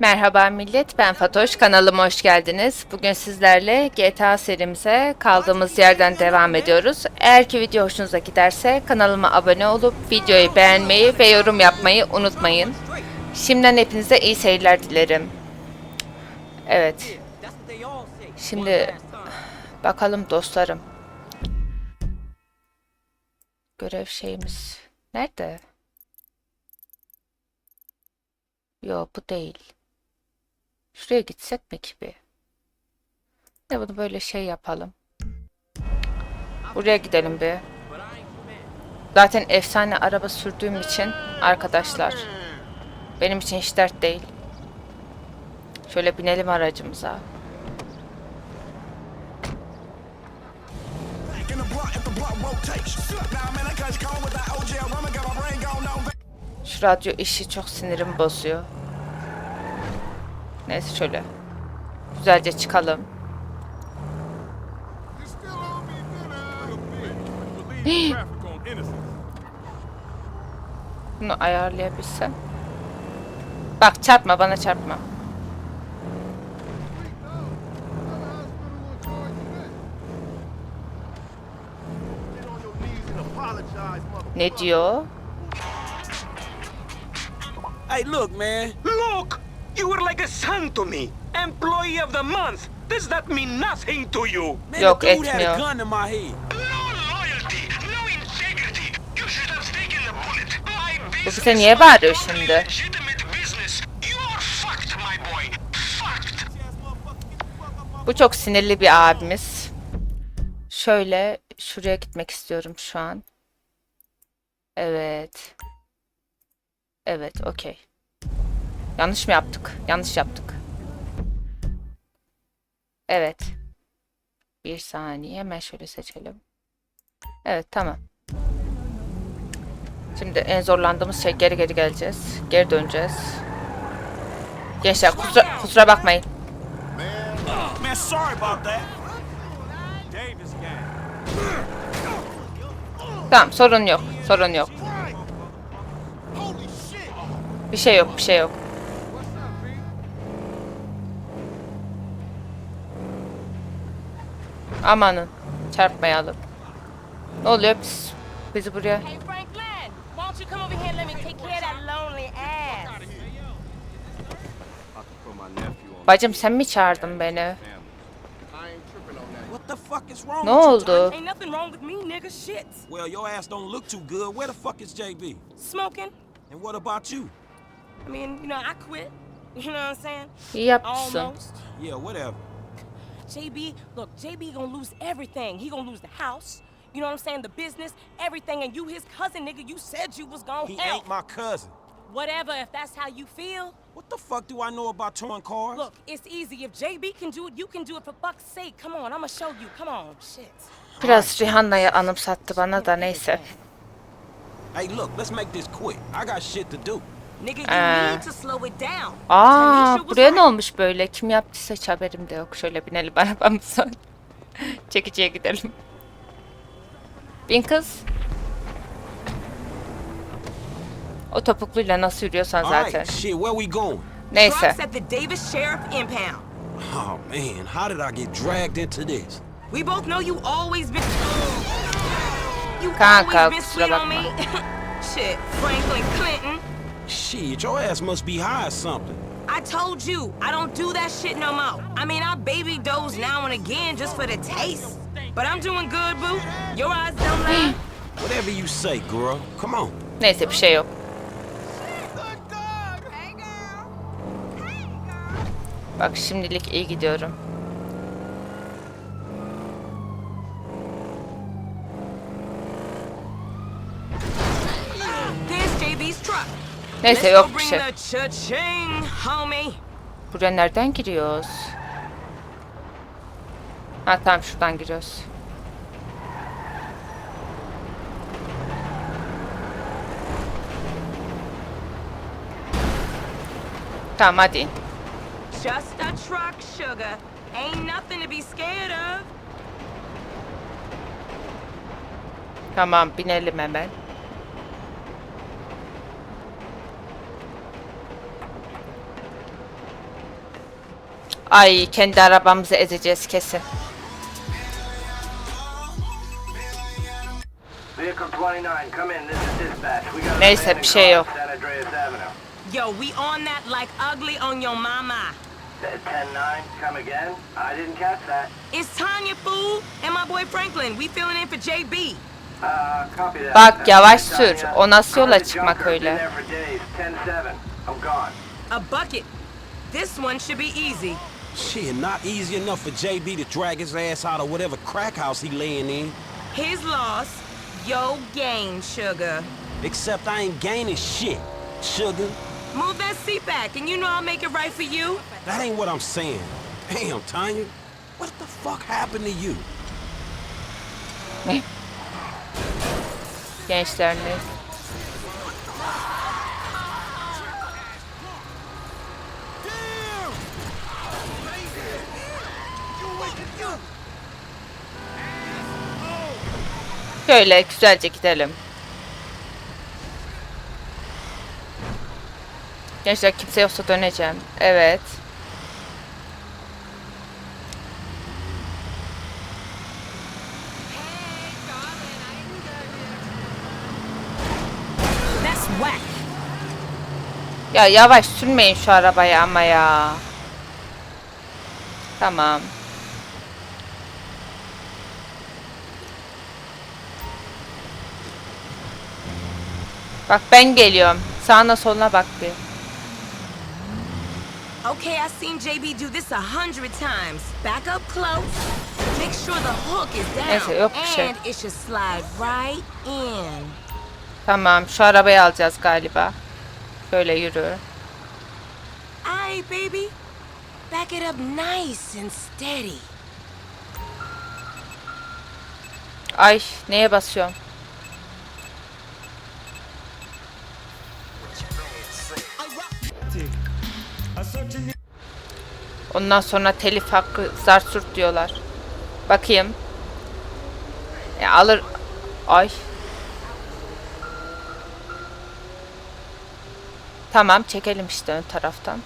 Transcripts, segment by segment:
Merhaba millet, ben Fatoş. Kanalıma hoş geldiniz. Bugün sizlerle GTA serimize kaldığımız yerden devam ediyoruz. Eğer ki video hoşunuza giderse kanalıma abone olup videoyu beğenmeyi ve yorum yapmayı unutmayın. Şimdiden hepinize iyi seyirler dilerim. Evet, şimdi bakalım dostlarım. Görev şeyimiz nerede? Yo bu değil. Şuraya gitsek mi ki bir? Ne bunu böyle şey yapalım. Buraya gidelim bir. Zaten efsane araba sürdüğüm için arkadaşlar. Benim için hiç dert değil. Şöyle binelim aracımıza. Şu radyo işi çok sinirimi bozuyor. Neyse şöyle. Güzelce çıkalım. Bunu ayarlayabilsem. Bak çarpma bana çarpma. Ne diyor? Hey, look, man. Look! You were like a son to me. Employee of the month. Does that mean nothing to you? Man, Yok, the dude had etmiyor. a gun in my head. No loyalty, no integrity. You should have taken the bullet. My Bu bize niye bağırıyor şimdi? Bu çok sinirli bir abimiz. Şöyle şuraya gitmek istiyorum şu an. Evet. Evet, okey. Yanlış mı yaptık? Yanlış yaptık. Evet. Bir saniye hemen şöyle seçelim. Evet, tamam. Şimdi en zorlandığımız şey geri geri geleceğiz. Geri döneceğiz. Gençler kusura, kusura bakmayın. Man, sorry about that. Davis gang. Tamam sorun yok. Sorun yok. Bir şey yok, bir şey yok. Amanın. Çarpmayalım. Ne oluyor? Biz, bizi buraya... Bacım sen mi çağırdın beni? What the fuck is wrong Ne oldu? Ain't nothing wrong with me, nigga. Shit. Tiny? Well, your ass don't look too good. Where the fuck is JB? Smoking. And what about you? I mean, you know, I quit. You know what I'm saying? Yapmışsın. Almost. Yeah, whatever. JB, look, JB gonna lose everything. He gonna lose the house. You know what I'm saying? The business, everything. And you, his cousin, nigga, you said you was gonna He help. ain't my cousin. Whatever, if that's how you feel. What the fuck do I know about towing cars? Look, it's easy. If JB can do it, you can do it for fuck's sake. Come on, I'ma show you. Come on, shit. Biraz Rihanna'yı anımsattı bana da neyse. Hey, look, let's make this quick. I got shit to do. Nigga, you Ee. need to slow it down. Aa, buraya ne olmuş böyle? Kim yaptıysa hiç haberim de yok. Şöyle binelim arabamıza. Çekiciye gidelim. Bin kız. O topukluyla nasıl yürüyorsan zaten. right, shit, where we going? Neyse. Trucks at the Davis Sheriff Impound. Oh, man, how did I get dragged into this? We both know you always been. You Kanka, always been sweet on me. Shit, Franklin Clinton. Shit, your ass must be high or something. I told you, I don't do that shit no more. I mean, I baby doze now and again just for the taste. But I'm doing good, boo. Your eyes don't lie. Hmm. Whatever you say, girl. Come on. Neyse bir şey yok. Bak şimdilik iyi gidiyorum. Neyse yok bir şey. Buraya nereden giriyoruz? Ha tamam şuradan giriyoruz. Tamam hadi. Just a truck, sugar. Ain't nothing to be scared of. Tamam binelim hemen. Ay kendi arabamızı ezeceğiz kesin. Vehicle 29, come in. This is dispatch. We got a Neyse, bir şey yok. Yo, we on that like ugly on your mama. 10-9, come again? I didn't catch that. It's Tanya, fool, and my boy Franklin. We filling in for JB. Uh, copy that. Bak, yavaş sür. O nasıl yola çıkmak öyle? Been there for days. 10-7, I'm gone. A bucket. This one should be easy. Shit, not easy enough for JB to drag his ass out of whatever crack house he laying in. His loss, yo gain, sugar. Except I ain't gaining shit, sugar. Move that seat back, and you know I'll make it right for you. That ain't what I'm saying. Damn, Tanya. What the fuck happened to you? Gençler ne? Şöyle güzelce gidelim. Gençler kimse yoksa döneceğim. Evet. Ya yavaş sürmeyin şu arabayı ama ya. Tamam. Bak ben geliyorum. Sağına soluna bak bir. Okay, I've seen JB do this a hundred times. Back up close. Make sure the hook is down. Neyse, yok bir şey. And it should slide right in. Tamam şu arabayı alacağız galiba. Şöyle yürü. Aye, baby. Back it up nice and steady. Ay neye basıyorum? Ondan sonra telif hakkı zart surt diyorlar. Bakayım. Ya alır. Ay. Tamam çekelim işte ön taraftan.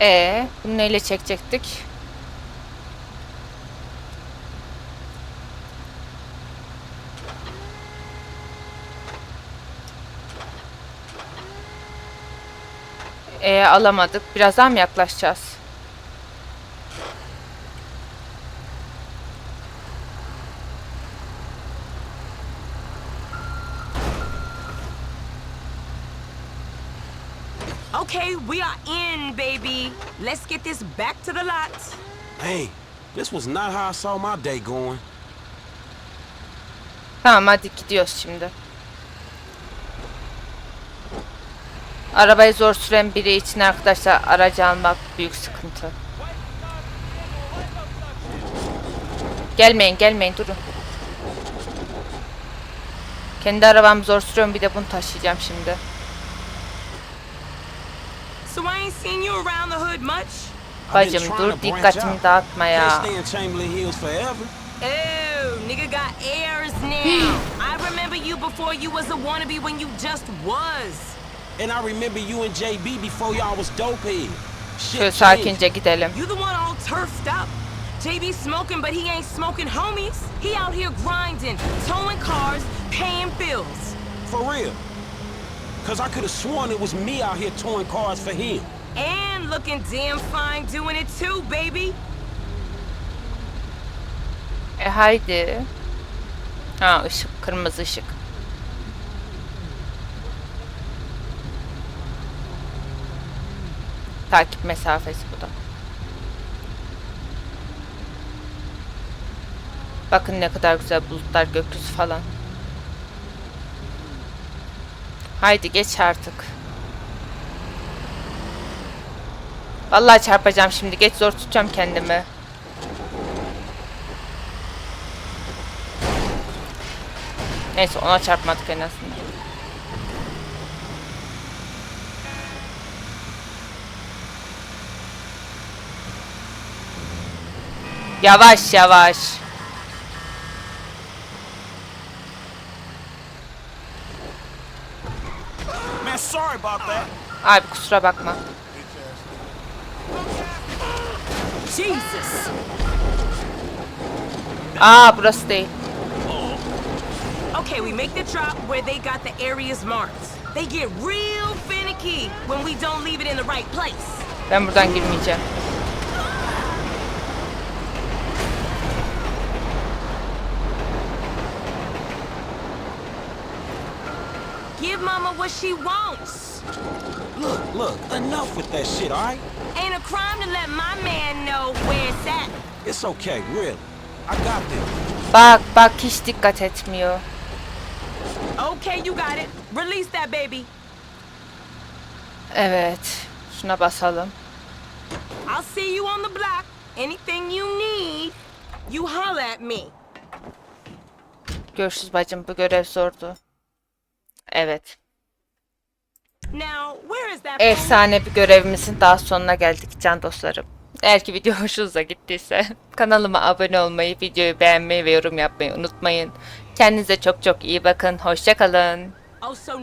Ee, bunu neyle çekecektik? Ee, alamadık. Birazdan mı yaklaşacağız? Okay, we are in, baby. Let's get this back to the lot. Hey, this was not how I saw my day going. Tamam hadi gidiyoruz şimdi. Arabayı zor süren biri için arkadaşlar aracı almak büyük sıkıntı. Gelmeyin gelmeyin durun. Kendi arabamı zor sürüyorum bir de bunu taşıyacağım şimdi. Ain't seen you around the hood much? I've been Bacım trying dur to branch out. Can't ya. stay in Chamberlain Hills forever. Oh, nigga got airs now. I remember you before you was a wannabe when you just was. And I remember you and JB before y'all was dopehead. Shit Şöyle changed. sakince gidelim. You the one all turfed up. JB smoking, but he ain't smoking homies. He out here grinding, towing cars, paying bills. For real. Cause I could have sworn it was me out here towing cars for him. And looking damn fine doing it too, baby. E haydi. Ha ışık kırmızı ışık. Takip mesafesi bu da. Bakın ne kadar güzel bulutlar gökyüzü falan. Haydi geç artık. Vallahi çarpacağım şimdi. Geç zor tutacağım kendimi. Neyse ona çarpmadık en azından. Yavaş yavaş. Abi kusura bakma. Jesus! Aa burası. Okay, we make the drop where they got the areas marked. They get real finicky when we don't leave it in the right place. Ben buradan girmeyeceğim. Mama what she wants. Look, look, enough with that shit, all right? Ain't a crime to let my man know where it's at. It's okay, really. I got this. Bak bak hiç dikkat etmiyor. Okay, you got it. Release that baby. Evet. Şuna basalım. I'll see you on the block. Anything you need, you holler at me. Görüşürüz bacım. Bu görev zordu. Evet. Now, where is that phone? Efsane bir görevimizin daha sonuna geldik can dostlarım. Eğer ki video hoşunuza gittiyse kanalıma abone olmayı, videoyu beğenmeyi ve yorum yapmayı unutmayın. Kendinize çok çok iyi bakın. Hoşçakalın. Oh, so